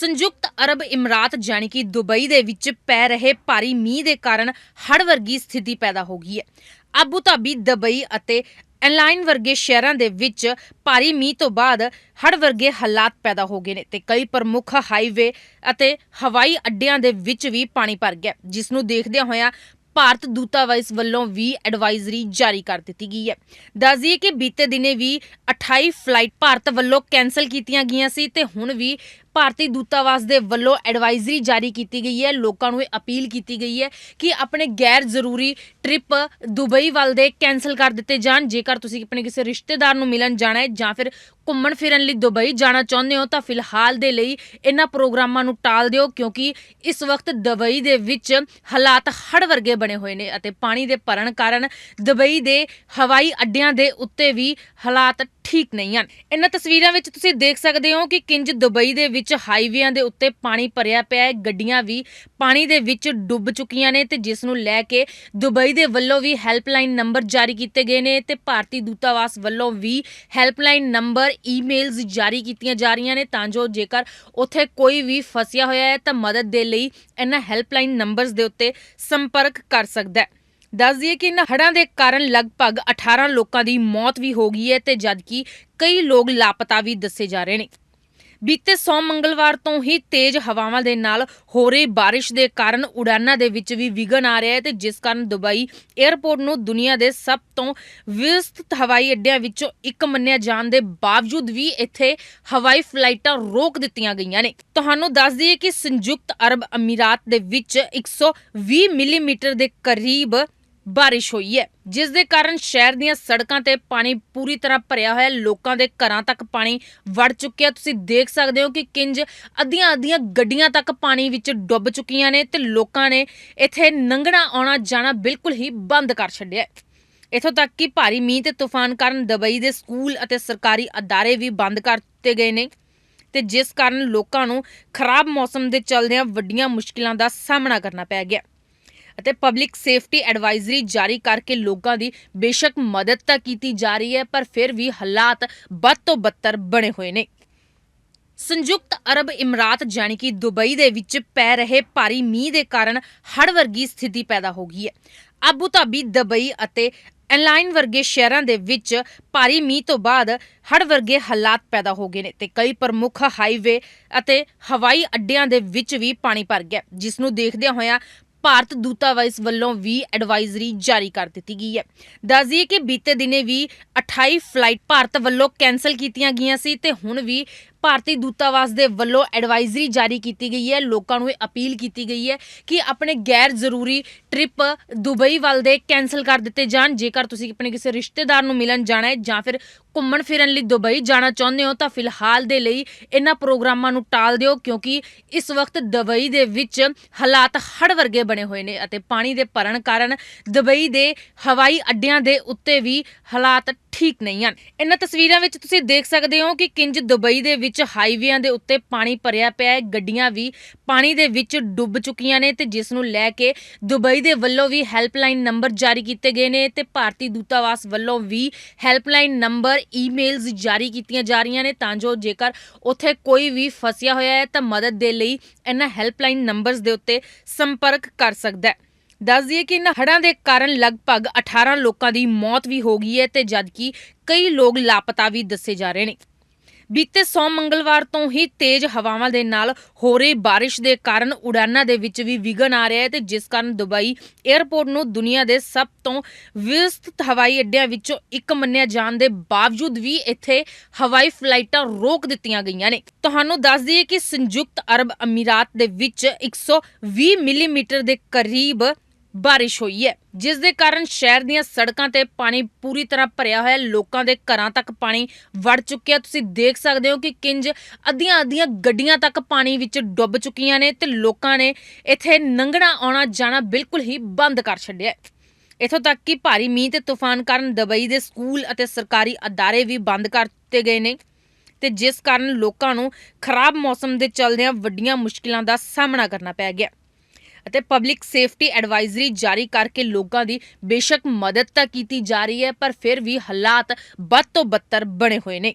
ਸੰਯੁਕਤ ਅਰਬ ਇਮਰਾਤ ਜਾਣੀ ਕਿ ਦੁਬਈ ਦੇ ਵਿੱਚ ਪੈ ਰਹੇ ਭਾਰੀ ਮੀਂਹ ਦੇ ਕਾਰਨ ਹੜ੍ਹ ਵਰਗੀ ਸਥਿਤੀ ਪੈਦਾ ਹੋ ਗਈ ਹੈ। ਆਬੂ ਧਾਬੀ, ਦੁਬਈ ਅਤੇ ਐਲਾਈਨ ਵਰਗੇ ਸ਼ਹਿਰਾਂ ਦੇ ਵਿੱਚ ਭਾਰੀ ਮੀਂਹ ਤੋਂ ਬਾਅਦ ਹੜ੍ਹ ਵਰਗੇ ਹਾਲਾਤ ਪੈਦਾ ਹੋ ਗਏ ਨੇ ਤੇ ਕਈ ਪ੍ਰਮੁੱਖ ਹਾਈਵੇ ਅਤੇ ਹਵਾਈ ਅੱਡਿਆਂ ਦੇ ਵਿੱਚ ਵੀ ਪਾਣੀ ਭਰ ਗਿਆ ਜਿਸ ਨੂੰ ਦੇਖਦਿਆਂ ਹੋਇਆਂ ਭਾਰਤ ਦੂਤਾਵਾਸ ਵੱਲੋਂ ਵੀ ਐਡਵਾਈਜ਼ਰੀ ਜਾਰੀ ਕਰ ਦਿੱਤੀ ਗਈ ਹੈ। ਦੱਸ ਕਿ ਬੀਤੇ ਦਿਨੇ ਵੀ 28 ਫਲਾਈਟ ਭਾਰਤ ਵੱਲੋਂ ਕੈਨਸਲ ਕੀਤੀਆਂ ਗਈਆਂ ਸੀ ਤੇ ਹੁਣ ਵੀ ਭਾਰਤੀ ਦੂਤਾਵਾਸ ਦੇ ਵੱਲੋਂ ਐਡਵਾਈਜ਼ਰੀ ਜਾਰੀ ਕੀਤੀ ਗਈ ਹੈ। ਲੋਕਾਂ ਨੂੰ ਇਹ ਅਪੀਲ ਕੀਤੀ ਗਈ ਹੈ ਕਿ ਆਪਣੇ ਗੈਰ ਜ਼ਰੂਰੀ ਟ੍ਰਿਪ ਦੁਬਈ ਵੱਲ ਦੇ ਕੈਨਸਲ ਕਰ ਦਿੱਤੇ ਜਾਣ। ਜੇਕਰ ਤੁਸੀਂ ਆਪਣੇ ਕਿਸੇ ਰਿਸ਼ਤੇਦਾਰ ਨੂੰ ਮਿਲਣ ਜਾਣਾ ਹੈ ਜਾਂ ਫਿਰ ਘੁੰਮਣ ਫਿਰਨ ਲਈ ਦੁਬਈ ਜਾਣਾ ਚਾਹੁੰਦੇ ਹੋ, ਤਾਂ ਫਿਲਹਾਲ ਦੇ ਲਈ ਇਹਨਾਂ ਪ੍ਰੋਗਰਾਮਾਂ ਨੂੰ ਟਾਲ ਦਿਓ, ਕਿਉਂਕਿ ਇਸ ਵਕਤ ਦੁਬਈ ਦੇ ਵਿੱਚ ਹਾਲਾਤ ਹੜ੍ਹ ਵਰਗੇ ਬਣੇ ਹੋਏ ਨੇ ਅਤੇ ਪਾਣੀ ਦੇ ਭਰਨ ਕਾਰਨ ਦੁਬਈ ਦੇ ਹਵਾਈ ਅੱਡਿਆਂ ਦੇ ਉੱਤੇ ਵੀ ਹਾਲਾਤ ਠੀਕ ਨਹੀਂ ਹਨ। ਇਹਨਾਂ ਤਸਵੀਰਾਂ ਵਿੱਚ ਤੁਸੀਂ ਦੇਖ ਸਕਦੇ ਹੋ ਕਿ ਕਿੰਜ ਦੁਬਈ ਦੇ ਵਿੱਚ ਹਾਈਵੇਆਂ ਦੇ ਉੱਤੇ ਪਾਣੀ ਭਰਿਆ ਪਿਆ ਹੈ, ਗੱਡੀਆਂ ਵੀ ਪਾਣੀ ਦੇ ਵਿੱਚ ਡੁੱਬ ਚੁੱਕੀਆਂ ਨੇ ਤੇ ਜਿਸ ਨੂੰ ਲੈ ਕੇ ਦੁਬਈ ਦੇ ਵੱਲੋਂ ਵੀ ਹੈਲਪਲਾਈਨ ਨੰਬਰ ਜਾਰੀ ਕੀਤੇ ਗਏ ਨੇ ਤੇ ਭਾਰਤੀ ਦੂਤਾਵਾਸ ਵੱਲੋਂ ਵੀ ਹੈਲਪਲਾਈਨ ਨੰਬਰ ਈਮੇਲਸ ਜਾਰੀ ਕੀਤੀਆਂ ਜਾ ਰਹੀਆਂ ਨੇ ਤਾਂ ਜੋ ਜੇਕਰ ਉੱਥੇ ਕੋਈ ਵੀ ਫਸਿਆ ਹੋਇਆ ਹੈ ਤਾਂ ਮਦਦ ਦੇ ਲਈ ਇਹਨਾਂ ਹੈਲਪਲਾਈਨ ਨੰਬਰਸ ਦੇ ਉੱਤੇ ਸੰਪਰਕ ਕਰ ਸਕਦਾ ਹੈ। ਦੱਸ ਦਈਏ ਕਿ ਇਹਨਾਂ ਹੜ੍ਹਾਂ ਦੇ ਕਾਰਨ ਲਗਭਗ 18 ਲੋਕਾਂ ਦੀ ਮੌਤ ਵੀ ਹੋ ਗਈ ਹੈ ਤੇ ਜਦਕਿ ਕਈ ਲੋਕ ਲਾਪਤਾ ਵੀ ਦੱਸੇ ਜਾ ਰਹੇ ਨੇ। ਬੀਤੇ ਸੋਮ ਮੰਗਲਵਾਰ ਤੋਂ ਹੀ ਤੇਜ਼ ਹਵਾਵਾਂ ਦੇ ਨਾਲ ਹੋ ਰਹੀ ਬਾਰਿਸ਼ ਦੇ ਕਾਰਨ ਉਡਾਨਾਂ ਦੇ ਵਿੱਚ ਵੀ ਵਿਘਨ ਆ ਰਿਹਾ ਹੈ ਤੇ ਜਿਸ ਕਾਰਨ ਦੁਬਈ 에ਅਰਪੋਰਟ ਨੂੰ ਦੁਨੀਆ ਦੇ ਸਭ ਤੋਂ ਵਿਸਤ੍ਰਿਤ ਹਵਾਈ ਅੱਡਿਆਂ ਵਿੱਚੋਂ ਇੱਕ ਮੰਨਿਆ ਜਾਣ ਦੇ ਬਾਵਜੂਦ ਵੀ ਇੱਥੇ ਹਵਾਈ ਫਲਾਈਟਾਂ ਰੋਕ ਦਿੱਤੀਆਂ ਗਈਆਂ ਨੇ। ਤੁਹਾਨੂੰ ਦੱਸ ਦਈਏ ਕਿ ਸੰਯੁਕਤ ਅਰਬ ਅਮੀਰਾਤ ਦੇ ਵਿੱਚ 120 ਮਿਲੀਮੀਟਰ ਦੇ ਕਰੀਬ ਬਾਰਿਸ਼ ਹੋਈ ਹੈ, ਜਿਸ ਦੇ ਕਾਰਨ ਸ਼ਹਿਰ ਦੀਆਂ ਸੜਕਾਂ ਤੇ ਪਾਣੀ ਪੂਰੀ ਤਰ੍ਹਾਂ ਭਰਿਆ ਹੋਇਆ ਲੋਕਾਂ ਦੇ ਘਰਾਂ ਤੱਕ ਪਾਣੀ ਵੜ ਚੁੱਕਿਆ ਤੁਸੀਂ ਦੇਖ ਸਕਦੇ ਹੋ ਕਿ ਕਿੰਜ ਅੱਧੀਆਂ ਅੱਧੀਆਂ ਗੱਡੀਆਂ ਤੱਕ ਪਾਣੀ ਵਿੱਚ ਡੁੱਬ ਚੁੱਕੀਆਂ ਨੇ ਤੇ ਲੋਕਾਂ ਨੇ ਇੱਥੇ ਲੰਘਣਾ ਆਉਣਾ ਜਾਣਾ ਬਿਲਕੁਲ ਹੀ ਬੰਦ ਕਰ ਛੱਡਿਆ ਹੈ। ਇਥੋਂ ਤੱਕ ਕਿ ਭਾਰੀ ਮੀਂਹ ਤੇ ਤੂਫਾਨ ਕਾਰਨ ਦੁਬਈ ਦੇ ਸਕੂਲ ਅਤੇ ਸਰਕਾਰੀ ਅਦਾਰੇ ਵੀ ਬੰਦ ਕਰ ਦਿੱਤੇ ਗਏ ਨੇ ਤੇ ਜਿਸ ਕਾਰਨ ਲੋਕਾਂ ਨੂੰ ਖਰਾਬ ਮੌਸਮ ਦੇ ਚਲਦਿਆਂ ਵੱਡੀਆਂ ਮੁਸ਼ਕਿਲਾਂ ਦਾ ਸਾਹਮਣਾ ਕਰਨਾ ਪੈ ਗਿਆ। ਅਤੇ ਪਬਲਿਕ ਸੇਫਟੀ ਐਡਵਾਈਜ਼ਰੀ ਜਾਰੀ ਕਰਕੇ ਲੋਕਾਂ ਦੀ ਬੇਸ਼ੱਕ ਮਦਦ ਤਾਂ ਕੀਤੀ ਜਾ ਰਹੀ ਹੈ, ਪਰ ਫਿਰ ਵੀ ਹਾਲਾਤ ਬਦ ਤੋਂ ਬੱਤਰ ਬਣੇ ਹੋਏ ਨੇ। ਸੰਯੁਕਤ ਅਰਬ ਇਮਰਾਤ ਜਾਣੀ ਕਿ ਦੁਬਈ ਦੇ ਵਿੱਚ ਪੈ ਰਹੇ ਭਾਰੀ ਮੀਂਹ ਦੇ ਕਾਰਨ ਹੜ੍ਹ ਵਰਗੀ ਸਥਿਤੀ ਪੈਦਾ ਹੋ ਗਈ ਹੈ। ਆਬੂ ਧਾਬੀ, ਦੁਬਈ ਅਤੇ ਐਨਲਾਈਨ ਵਰਗੇ ਸ਼ਹਿਰਾਂ ਦੇ ਵਿੱਚ ਭਾਰੀ ਮੀਂਹ ਤੋਂ ਬਾਅਦ ਹੜ੍ਹ ਵਰਗੇ ਹਾਲਾਤ ਪੈਦਾ ਹੋ ਗਏ ਨੇ ਤੇ ਕਈ ਪ੍ਰਮੁੱਖ ਹਾਈਵੇ ਅਤੇ ਹਵਾਈ ਅੱਡਿਆਂ ਦੇ ਵਿੱਚ ਵੀ ਪਾਣੀ ਭਰ ਗਿਆ। ਜਿਸ ਨੂੰ ਦੇਖਦਿਆਂ ਹੋਇਆਂ ਭਾਰਤ ਦੂਤਾਵਾਸ ਵੱਲੋਂ ਵੀ ਐਡਵਾਈਜ਼ਰੀ ਜਾਰੀ ਕਰ ਦਿੱਤੀ ਗਈ ਹੈ। ਦੱਸ ਕਿ ਬੀਤੇ ਦਿਨੇ ਵੀ 28 ਫਲਾਈਟ ਭਾਰਤ ਵੱਲੋਂ ਕੈਨਸਲ ਕੀਤੀਆਂ ਗਈਆਂ ਸੀ ਤੇ ਹੁਣ ਵੀ ਭਾਰਤੀ ਦੂਤਾਵਾਸ ਦੇ ਵੱਲੋਂ ਐਡਵਾਈਜ਼ਰੀ ਜਾਰੀ ਕੀਤੀ ਗਈ ਹੈ। ਲੋਕਾਂ ਨੂੰ ਇਹ ਅਪੀਲ ਕੀਤੀ ਗਈ ਹੈ ਕਿ ਆਪਣੇ ਗੈਰ ਜ਼ਰੂਰੀ ਟ੍ਰਿਪ ਦੁਬਈ ਵੱਲ ਦੇ ਕੈਨਸਲ ਕਰ ਦਿੱਤੇ ਜਾਣ। ਜੇਕਰ ਤੁਸੀਂ ਆਪਣੇ ਕਿਸੇ ਰਿਸ਼ਤੇਦਾਰ ਨੂੰ ਮਿਲਣ ਜਾਣਾ ਹੈ ਜਾਂ ਫਿਰ ਘੁੰਮਣ ਫਿਰਨ ਲਈ ਦੁਬਈ ਜਾਣਾ ਚਾਹੁੰਦੇ ਹੋ, ਤਾਂ ਫਿਲਹਾਲ ਦੇ ਲਈ ਇਹਨਾਂ ਪ੍ਰੋਗਰਾਮਾਂ ਨੂੰ ਟਾਲ ਦਿਓ, ਕਿਉਂਕਿ ਇਸ ਵਕਤ ਦੁਬਈ ਦੇ ਵਿੱਚ ਹਾਲਾਤ ਹੜ੍ਹ ਵਰਗੇ ਬਣੇ ਹੋਏ ਨੇ ਅਤੇ ਪਾਣੀ ਦੇ ਭਰਨ ਕਾਰਨ ਦੁਬਈ ਦੇ ਹਵਾਈ ਅੱਡਿਆਂ ਦੇ ਉੱਤੇ ਵੀ ਹਾਲਾਤ ਠੀਕ ਨਹੀਂ ਹਨ। ਇਹਨਾਂ ਤਸਵੀਰਾਂ ਵਿੱਚ ਤੁਸੀਂ ਦੇਖ ਸਕਦੇ ਹੋ ਕਿ ਕਿੰਜ ਦੁਬਈ ਦੇ ਵਿੱਚ ਹਾਈਵੇਆਂ ਦੇ ਉੱਤੇ ਪਾਣੀ ਭਰਿਆ ਪਿਆ ਹੈ, ਗੱਡੀਆਂ ਵੀ ਪਾਣੀ ਦੇ ਵਿੱਚ ਡੁੱਬ ਚੁੱਕੀਆਂ ਨੇ ਤੇ ਜਿਸ ਨੂੰ ਲੈ ਕੇ ਦੁਬਈ ਦੇ ਵੱਲੋਂ ਵੀ ਹੈਲਪਲਾਈਨ ਨੰਬਰ ਜਾਰੀ ਕੀਤੇ ਗਏ ਨੇ ਤੇ ਭਾਰਤੀ ਦੂਤਾਵਾਸ ਵੱਲੋਂ ਵੀ ਹੈਲਪਲਾਈਨ ਨੰਬਰ ਈਮੇਲਸ ਜਾਰੀ ਕੀਤੀਆਂ ਜਾ ਰਹੀਆਂ ਨੇ ਤਾਂ ਜੋ ਜੇਕਰ ਉੱਥੇ ਕੋਈ ਵੀ ਫਸਿਆ ਹੋਇਆ ਹੈ ਤਾਂ ਮਦਦ ਦੇ ਲਈ ਇਹਨਾਂ ਹੈਲਪਲਾਈਨ ਨੰਬਰਸ ਦੇ ਉੱਤੇ ਸੰਪਰਕ ਕਰ ਸਕਦਾ ਹੈ। ਦੱਸ ਦਈਏ ਕਿ ਇਹਨਾਂ ਹੜ੍ਹਾਂ ਦੇ ਕਾਰਨ ਲਗਭਗ 18 ਲੋਕਾਂ ਦੀ ਮੌਤ ਵੀ ਹੋ ਗਈ ਹੈ ਤੇ ਜਦਕਿ ਕਈ ਲੋਕ ਲਾਪਤਾ ਵੀ ਦੱਸੇ ਜਾ ਰਹੇ ਨੇ। ਬੀਤੇ ਸੋਮ ਮੰਗਲਵਾਰ ਤੋਂ ਹੀ ਤੇਜ਼ ਹਵਾਵਾਂ ਦੇ ਨਾਲ ਹੋ ਰਹੀ ਬਾਰਿਸ਼ ਦੇ ਕਾਰਨ ਉਡਾਨਾਂ ਦੇ ਵਿੱਚ ਵੀ ਵਿਘਨ ਆ ਰਿਹਾ ਹੈ ਤੇ ਜਿਸ ਕਾਰਨ ਦੁਬਈ 에ਅਰਪੋਰਟ ਨੂੰ ਦੁਨੀਆ ਦੇ ਸਭ ਤੋਂ ਵਿਸਤ੍ਰਿਤ ਹਵਾਈ ਅੱਡਿਆਂ ਵਿੱਚੋਂ ਇੱਕ ਮੰਨਿਆ ਜਾਣ ਦੇ ਬਾਵਜੂਦ ਵੀ ਇੱਥੇ ਹਵਾਈ ਫਲਾਈਟਾਂ ਰੋਕ ਦਿੱਤੀਆਂ ਗਈਆਂ ਨੇ। ਤੁਹਾਨੂੰ ਦੱਸ ਦਈਏ ਕਿ ਸੰਯੁਕਤ ਅਰਬ ਅਮੀਰਾਤ ਦੇ ਵਿੱਚ 120 ਮਿਲੀਮੀਟਰ ਦੇ ਕਰੀਬ ਬਾਰਿਸ਼ ਹੋਈ ਹੈ, ਜਿਸ ਦੇ ਕਾਰਨ ਸ਼ਹਿਰ ਦੀਆਂ ਸੜਕਾਂ ਤੇ ਪਾਣੀ ਪੂਰੀ ਤਰ੍ਹਾਂ ਭਰਿਆ ਹੋਇਆ ਹੈ, ਲੋਕਾਂ ਦੇ ਘਰਾਂ ਤੱਕ ਪਾਣੀ ਵੜ ਚੁੱਕਿਆ ਤੁਸੀਂ ਦੇਖ ਸਕਦੇ ਹੋ ਕਿ ਕਿੰਜ ਅੱਧੀਆਂ ਅੱਧੀਆਂ ਗੱਡੀਆਂ ਤੱਕ ਪਾਣੀ ਵਿੱਚ ਡੁੱਬ ਚੁੱਕੀਆਂ ਨੇ ਤੇ ਲੋਕਾਂ ਨੇ ਇੱਥੇ ਲੰਘਣਾ ਆਉਣਾ ਜਾਣਾ ਬਿਲਕੁਲ ਹੀ ਬੰਦ ਕਰ ਛੱਡਿਆ ਹੈ। ਇਥੋਂ ਤੱਕ ਕਿ ਭਾਰੀ ਮੀਂਹ ਤੇ ਤੂਫਾਨ ਕਾਰਨ ਦੁਬਈ ਦੇ ਸਕੂਲ ਅਤੇ ਸਰਕਾਰੀ ਅਦਾਰੇ ਵੀ ਬੰਦ ਕਰ ਦਿੱਤੇ ਗਏ ਨੇ ਤੇ ਜਿਸ ਕਾਰਨ ਲੋਕਾਂ ਨੂੰ ਖਰਾਬ ਮੌਸਮ ਦੇ ਚਲਦਿਆਂ ਵੱਡੀਆਂ ਮੁਸ਼ਕਿਲਾਂ ਦਾ ਸਾਹਮਣਾ ਕਰਨਾ ਪੈ ਗਿਆ। ਅਤੇ ਪਬਲਿਕ ਸੇਫਟੀ ਐਡਵਾਈਜ਼ਰੀ ਜਾਰੀ ਕਰਕੇ ਲੋਕਾਂ ਦੀ ਬੇਸ਼ੱਕ ਮਦਦ ਤਾਂ ਕੀਤੀ ਜਾ ਰਹੀ ਹੈ, ਪਰ ਫਿਰ ਵੀ ਹਾਲਾਤ ਬਦ ਤੋਂ ਬੱਤਰ ਬਣੇ ਹੋਏ ਨੇ।